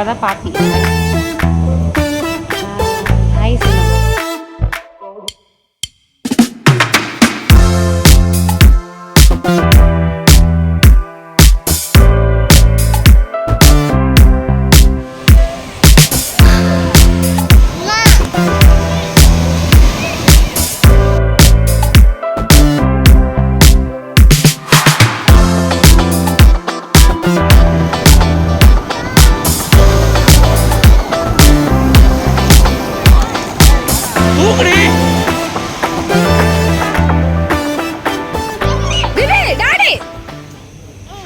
அப்பதான் பாப்பி hi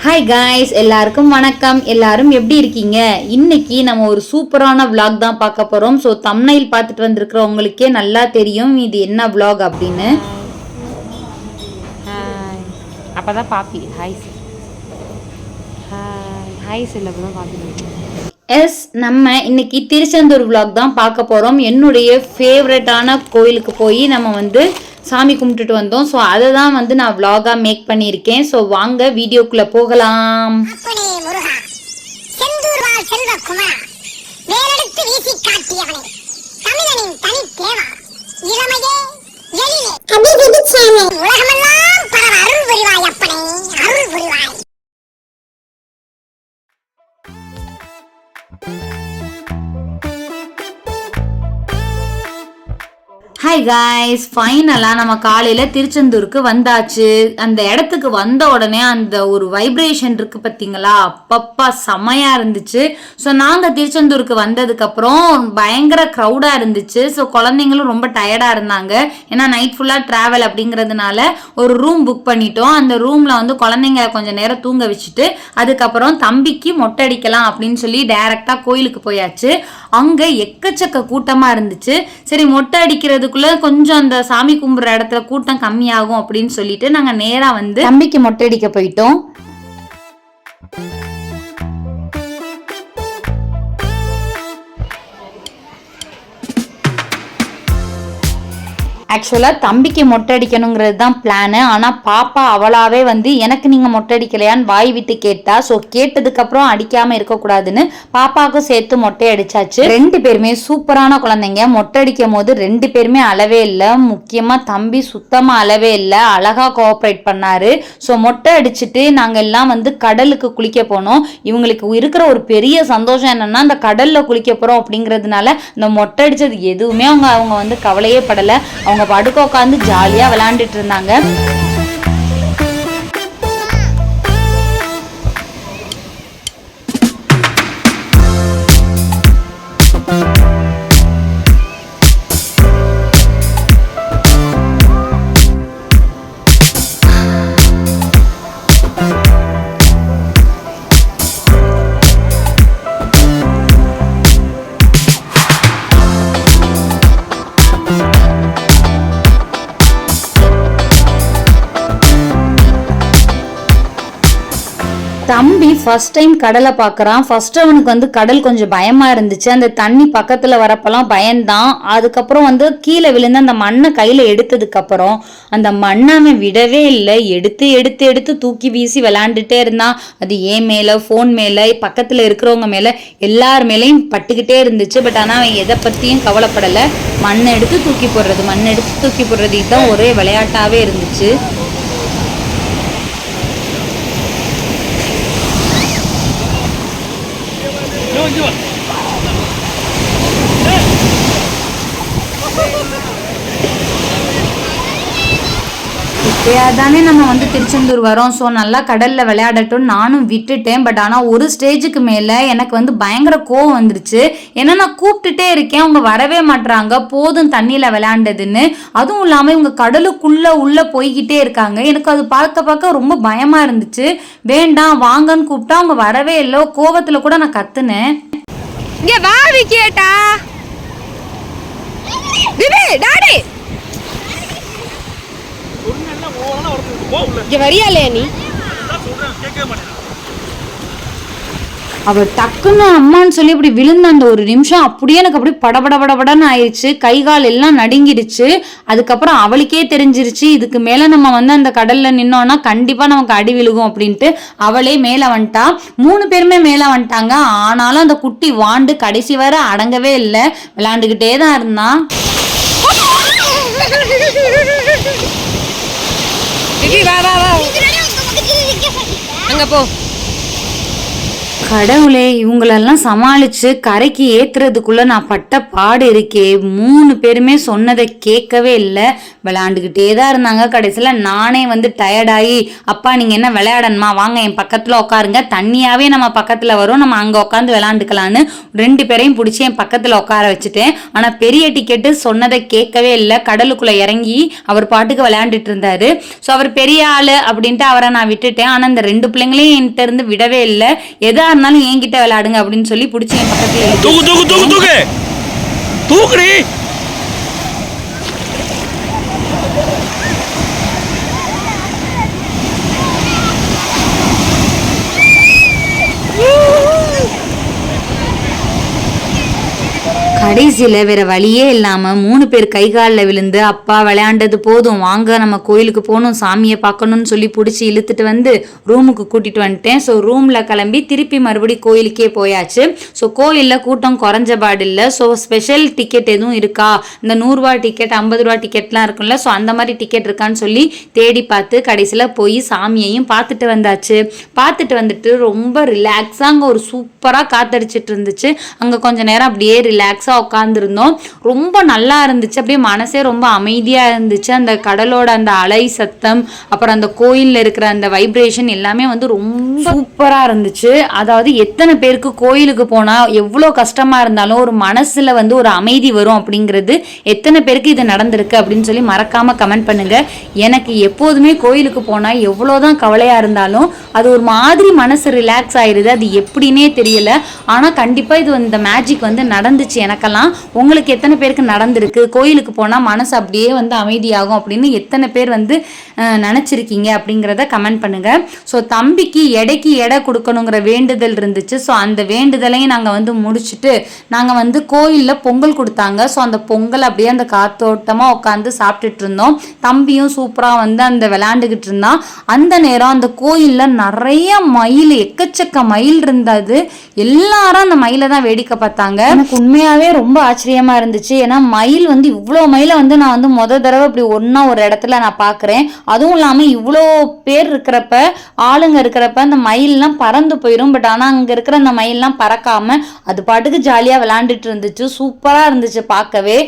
hi guys எல்லாருக்கும் வணக்கம். எல்லாரும் எப்படி இருக்கீங்க? இன்னைக்கு நம்ம ஒரு சூப்பரான vlog தான் பார்க்க போறோம். ஸோ தம்னைல் பார்த்துட்டு வந்திருக்கிற உங்களுக்கே நல்லா தெரியும் இது என்ன vlog அப்படின்னு. ஹாய் அப்பதான் பாப்பி. ஹாய் ஹாய் ஹாய் சொல்லப்பதான் பாப்பி எஸ் நம்ம இன்னைக்கு திருச்செந்தூர் vlog தான் பார்க்க போகிறோம் என்னுடைய ஃபேவரட்டான கோயிலுக்கு போய் நம்ம வந்து சாமி கும்பிட்டுட்டு வந்தோம். ஸோ அதை தான் வந்து நான் vlog-ஆ மேக் பண்ணியிருக்கேன். ஸோ வாங்க வீடியோக்குள்ளே போகலாம். உலகமெல்லாம் பரவ அருள் புரிவாய் அப்பனே அருள் புரிவாய். ஹாய் காய்ஸ் ஃபைனலாக நம்ம காலையில் திருச்செந்தூருக்கு வந்தாச்சு. அந்த இடத்துக்கு வந்த உடனே அந்த ஒரு வைப்ரேஷன் இருக்குது பார்த்தீங்களா அப்பப்பா செமையாக இருந்துச்சு. ஸோ நாங்கள் திருச்செந்தூருக்கு வந்ததுக்கப்புறம் பயங்கர க்ரௌடாக இருந்துச்சு. ஸோ குழந்தைங்களும் ரொம்ப டயர்டாக இருந்தாங்க. ஏன்னா நைட் ஃபுல்லாக ட்ராவல் அப்படிங்கிறதுனால ஒரு ரூம் புக் பண்ணிட்டோம். அந்த ரூமில் வந்து குழந்தைங்க கொஞ்சம் நேரம் தூங்க வச்சுட்டு அதுக்கப்புறம் தம்பிக்கு மொட்டை அடிக்கலாம் அப்படின்னு சொல்லி டைரெக்டாக கோயிலுக்கு போயாச்சு. அங்கே எக்கச்சக்க கூட்டமாக இருந்துச்சு. சரி மொட்டை அடிக்கிறதுக்குள்ள கொஞ்சம் அந்த சாமி கும்பிடுற இடத்துல கூட்டம் கம்மியாகும் அப்படின்னு சொல்லிட்டு நாங்க நேரா வந்து தம்பிக்கு மொட்டை அடிக்க போயிட்டோம். ஆக்சுவலாக தம்பிக்கு மொட்டை அடிக்கணுங்கிறது தான் பிளானு ஆனால் பாப்பா அவளாவே வந்து எனக்கு நீங்கள் மொட்டை அடிக்கலையான்னு வாய் விட்டு கேட்டா ஸோ கேட்டதுக்கப்புறம் அடிக்காமல் இருக்கக்கூடாதுன்னு பாப்பாவுக்கும் சேர்த்து மொட்டை அடிச்சாச்சு ரெண்டு பேருமே சூப்பரான குழந்தைங்க. மொட்டை அடிக்கும் போது ரெண்டு பேருமே அளவே இல்லை. முக்கியமாக தம்பி சுத்தமாக அளவே இல்லை. அழகாக கோஆப்ரேட் பண்ணாரு. ஸோ மொட்டை அடிச்சுட்டு நாங்கள் எல்லாம் வந்து கடலுக்கு குளிக்க போனோம். இவங்களுக்கு இருக்கிற ஒரு பெரிய சந்தோஷம் என்னன்னா அந்த கடலில் குளிக்க போகிறோம் அப்படிங்கிறதுனால இந்த மொட்டை அடித்தது எதுவுமே அவங்க அவங்க வந்து கவலையே படலை. அவங்க படுக்க உட்காந்து ஜாலியாக விளாண்டுட்டு இருந்தாங்க. தம்பி ஃபர்ஸ்ட் டைம் கடலை பார்க்குறான். ஃபர்ஸ்ட் அவனுக்கு வந்து கடல் கொஞ்சம் பயமாக இருந்துச்சு. அந்த தண்ணி பக்கத்தில் வரப்பெல்லாம் பயந்தான். அதுக்கப்புறம் வந்து கீழே விழுந்து அந்த மண்ணை கையில் எடுத்ததுக்கப்புறம் அந்த மண்ணை அவன் விடவே இல்லை. எடுத்து எடுத்து எடுத்து தூக்கி வீசி விளாண்டுட்டே இருந்தான். அது ஏன் மேலே ஃபோன் மேலே பக்கத்தில் இருக்கிறவங்க மேலே எல்லார் மேலேயும் பட்டுக்கிட்டே இருந்துச்சு. பட் ஆனால் அவன் எதை பற்றியும் கவலைப்படலை. மண்ணை எடுத்து தூக்கி போடுறது மண்ணை எடுத்து தூக்கி போடுறது இதுதான் ஒரே விளையாட்டாகவே இருந்துச்சு. 좋 아. 네. தானே நம்ம வந்து திருச்செந்தூர் வரோம். ஸோ நல்லா கடலில் விளையாடட்டும் நானும் விட்டுட்டேன். பட் ஆனால் ஒரு ஸ்டேஜுக்கு மேலே எனக்கு வந்து பயங்கர கோவம் வந்துருச்சு. ஏன்னா நான் கூப்பிட்டுட்டே இருக்கேன். அவங்க வரவே மாட்டுறாங்க போதும் தண்ணியில் விளையாண்டதுன்னு. அதுவும் இல்லாமல் இவங்க கடலுக்குள்ளே உள்ளே போய்கிட்டே இருக்காங்க. எனக்கு அது பார்க்க பார்க்க ரொம்ப பயமாக இருந்துச்சு. வேண்டாம் வாங்கன்னு கூப்பிட்டா அவங்க வரவே இல்லை. கோவத்தில் கூட நான் கத்துனேன். இங்கே வா விக்கியேட்டா டாடி. இங்க வரியா இல்லையா நீ அவர் டக்குன்னு அம்மான்னு சொல்லி இப்படி விழுந்த அந்த ஒரு நிமிஷம் அப்படியே எனக்கு அப்படியே படபட படபடன்னு ஆயிடுச்சு கை கால் எல்லாம் நடுங்கிடுச்சு. அதுக்கப்புறம் அவளுக்கே தெரிஞ்சிருச்சு இதுக்கு மேல நம்ம வந்து அந்த கடல்ல நின்னோம்னா கண்டிப்பா நமக்கு அடி விழுகும் அப்படின்ட்டு அவளே மேல வந்துட்டா. மூணு பேருமே மேல வந்துட்டாங்க. ஆனாலும் அந்த குட்டி வாண்டு கடைசி வரை அடங்கவே இல்லை. விளையாண்டுக்கிட்டே தான் இருந்தான் விவி வா வா வா. அங்க போ. கடவுளே இவங்களெல்லாம் சமாளிச்சு கரைக்கு ஏத்துறதுக்குள்ள நான் பட்ட பாடு இருக்கே. மூணு பேருமே சொன்னதை கேட்கவே இல்லை. விளையாண்டுக்கிட்டே தான் இருந்தாங்க கடைசியில். நானே வந்து டயர்டாகி அப்பா நீங்கள் என்ன விளையாடணுமா? வாங்க என் பக்கத்தில் உட்காருங்க. தண்ணியாகவே நம்ம பக்கத்தில் வரும். நம்ம அங்கே உட்காந்து விளையாண்டுக்கலான்னு ரெண்டு பேரையும் பிடிச்சி என் பக்கத்தில் உட்கார வச்சுட்டேன். ஆனால் பெரிய டிக்கெட்டு சொன்னதை கேட்கவே இல்லை. கடலுக்குள்ளே இறங்கி அவர் பாட்டுக்கு விளையாண்டுட்டு இருந்தாரு. ஸோ அவர் பெரிய ஆள் அப்படின்ட்டு அவரை நான் விட்டுட்டேன். ஆனால் இந்த ரெண்டு பிள்ளைங்களையும் என்கிட்ட இருந்து விடவே இல்லை. எதா இருந்தாலும் என்கிட்ட விளையாடுங்க அப்படின்னு சொல்லி பிடிச்சி என் பக்கத்துல தூக்கு தூக்கு தூக்கு தூக்கு. தூக்குடி. கடைசியில் வேற வழியே இல்லாமல் மூணு பேர் கை காலில் விழுந்து அப்பா விளையாண்டது போதும் வாங்க நம்ம கோயிலுக்கு போகணும் சாமியை பார்க்கணும்னு சொல்லி பிடிச்சி இழுத்துட்டு வந்து ரூமுக்கு கூட்டிட்டு வந்துட்டேன். ஸோ ரூமில் கிளம்பி திருப்பி மறுபடி கோயிலுக்கே போயாச்சு. ஸோ கோயிலில் கூட்டம் குறைஞ்ச பாடு இல்லை ஸோ ஸ்பெஷல் டிக்கெட் எதுவும் இருக்கா? இந்த நூறுரூவா டிக்கெட் ஐம்பது ரூபா டிக்கெட்லாம் இருக்கும்ல. ஸோ அந்த மாதிரி டிக்கெட் இருக்கான்னு சொல்லி தேடி பார்த்து கடைசியில் போய் சாமியையும் பார்த்துட்டு வந்தாச்சு. பார்த்துட்டு வந்துட்டு ரொம்ப ரிலாக்ஸாக அங்கே ஒரு சூப்பராக காத்தடிச்சிட்டு இருந்துச்சு. அங்கே கொஞ்ச நேரம் அப்படியே ரிலாக்ஸாக உட்காந்துருந்தோம் ரொம்ப நல்லா இருந்துச்சு. அப்படியே மனசே ரொம்ப அமைதியாக இருந்துச்சு. அந்த கடலோட அந்த அலை சத்தம் அப்புறம் அந்த கோயிலில் இருக்கிற அந்த வைப்ரேஷன் எல்லாமே வந்து ரொம்ப சூப்பராக இருந்துச்சு. அதாவது எத்தனை பேருக்கு கோயிலுக்கு போனால் எவ்வளோ கஷ்டமாக இருந்தாலும் ஒரு மனசில் வந்து ஒரு அமைதி வரும் அப்படிங்கிறது எத்தனை பேருக்கு இது நடந்திருக்கு அப்படின்னு சொல்லி மறக்காமல் கமெண்ட் பண்ணுங்கள் எனக்கு எப்போதுமே கோயிலுக்கு போனால் எவ்வளோதான் கவலையாக இருந்தாலும் அது ஒரு மாதிரி மனசு ரிலாக்ஸ் ஆயிடுது அது எப்படின்னே தெரியல. ஆனால் கண்டிப்பாக இது இந்த மேஜிக் வந்து நடந்துச்சு. எனக்கு நடக்கலாம் உங்களுக்கு எத்தனை பேருக்கு நடந்திருக்கு? கோயிலுக்கு போனால் மனசு அப்படியே வந்து அமைதியாகும் அப்படின்னு எத்தனை பேர் வந்து நினச்சிருக்கீங்க அப்படிங்கிறத கமெண்ட் பண்ணுங்கள் ஸோ தம்பிக்கு எடைக்கு எடை கொடுக்கணுங்கிற வேண்டுதல் இருந்துச்சு. ஸோ அந்த வேண்டுதலையும் நாங்கள் வந்து முடிச்சுட்டு நாங்கள் வந்து கோயிலில் பொங்கல் கொடுத்தாங்க. ஸோ அந்த பொங்கல் அப்படியே அந்த காத்தோட்டமாக உட்காந்து சாப்பிட்டுட்டு இருந்தோம். தம்பியும் சூப்பராக வந்து அந்த விளையாண்டுக்கிட்டு இருந்தான். அந்த நேரம் அந்த கோயிலில் நிறைய மயில் எக்கச்சக்க மயில் இருந்தது. எல்லாரும் அந்த மயிலை தான் வேடிக்கை பார்த்தாங்க. எனக்கு உண்மையாகவே ரொம்ப ஆச்சரியமா இருந்துச்சு. ஏன்னா மயில் வந்து இவ்வளோ மயிலை வந்து நான் வந்து முத தடவை இப்படி ஒன்றா ஒரு இடத்துல நான் பார்க்குறேன் அதுவும் இல்லாமல் இவ்வளோ பேர் இருக்கிறப்ப ஆளுங்க இருக்கிறப்ப அந்த மயில்லாம் பறந்து போயிடும் பட் ஆனால் அங்கே இருக்கிற அந்த மயில்லாம் பறக்காம அது பாட்டுக்கு ஜாலியாக விளையாண்டுட்டு இருந்துச்சு. சூப்பராக இருந்துச்சு பார்க்கவே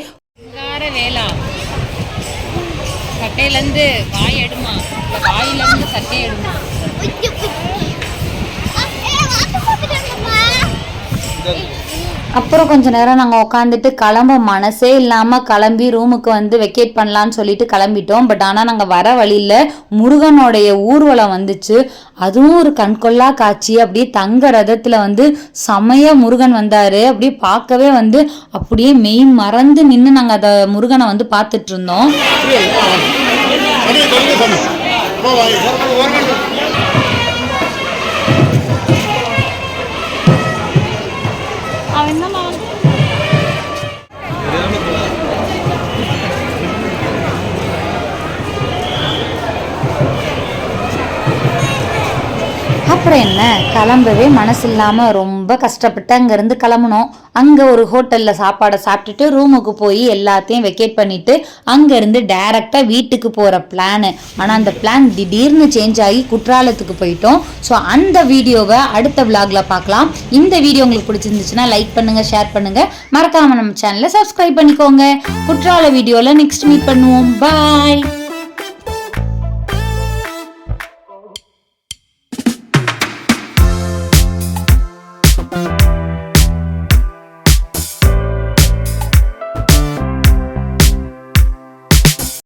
சட்டையிலேருந்து வாய் எடுமா? வாயிலேருந்து சட்டை எடுமா? அப்புறம் கொஞ்ச நேரம் நாங்கள் உட்காந்துட்டு கிளம்ப மனசே இல்லாமல் கிளம்பி ரூமுக்கு வந்து வெக்கேட் பண்ணலான்னு சொல்லிட்டு கிளம்பிட்டோம். பட் ஆனால் நாங்கள் வர வழியில் முருகனுடைய ஊர்வலம் வந்துச்சு. அதுவும் ஒரு கண்கொள்ளா காட்சி. அப்படியே தங்க ரதத்தில் வந்து செமைய முருகன் வந்தார். அப்படியே பார்க்கவே வந்து அப்படியே மெய் மறந்து நின்று நாங்கள் அதை முருகனை வந்து பார்த்துட்டு இருந்தோம். அப்புறம் என்ன? கிளம்பவே மனசு இல்லாமல் ரொம்ப கஷ்டப்பட்டு அங்கேருந்து கிளம்புனோம். அங்கே ஒரு ஹோட்டலில் சாப்பாடை சாப்பிட்டுட்டு ரூமுக்கு போய் எல்லாத்தையும் வெக்கேட் பண்ணிட்டு அங்கேருந்து டைரெக்டாக வீட்டுக்கு போகிற பிளானு ஆனால் அந்த பிளான் திடீர்னு சேஞ்ச் ஆகி குற்றாலத்துக்கு போயிட்டோம். ஸோ அந்த வீடியோவை அடுத்த vlogல பார்க்கலாம். இந்த வீடியோ உங்களுக்கு பிடிச்சிருந்துச்சுன்னா லைக் பண்ணுங்கள் ஷேர் பண்ணுங்கள் மறக்காமல் நம்ம சேனலை சப்ஸ்கிரைப் பண்ணிக்கோங்க. குற்றால வீடியோவில் நெக்ஸ்ட் மீட் பண்ணுவோம். பாய்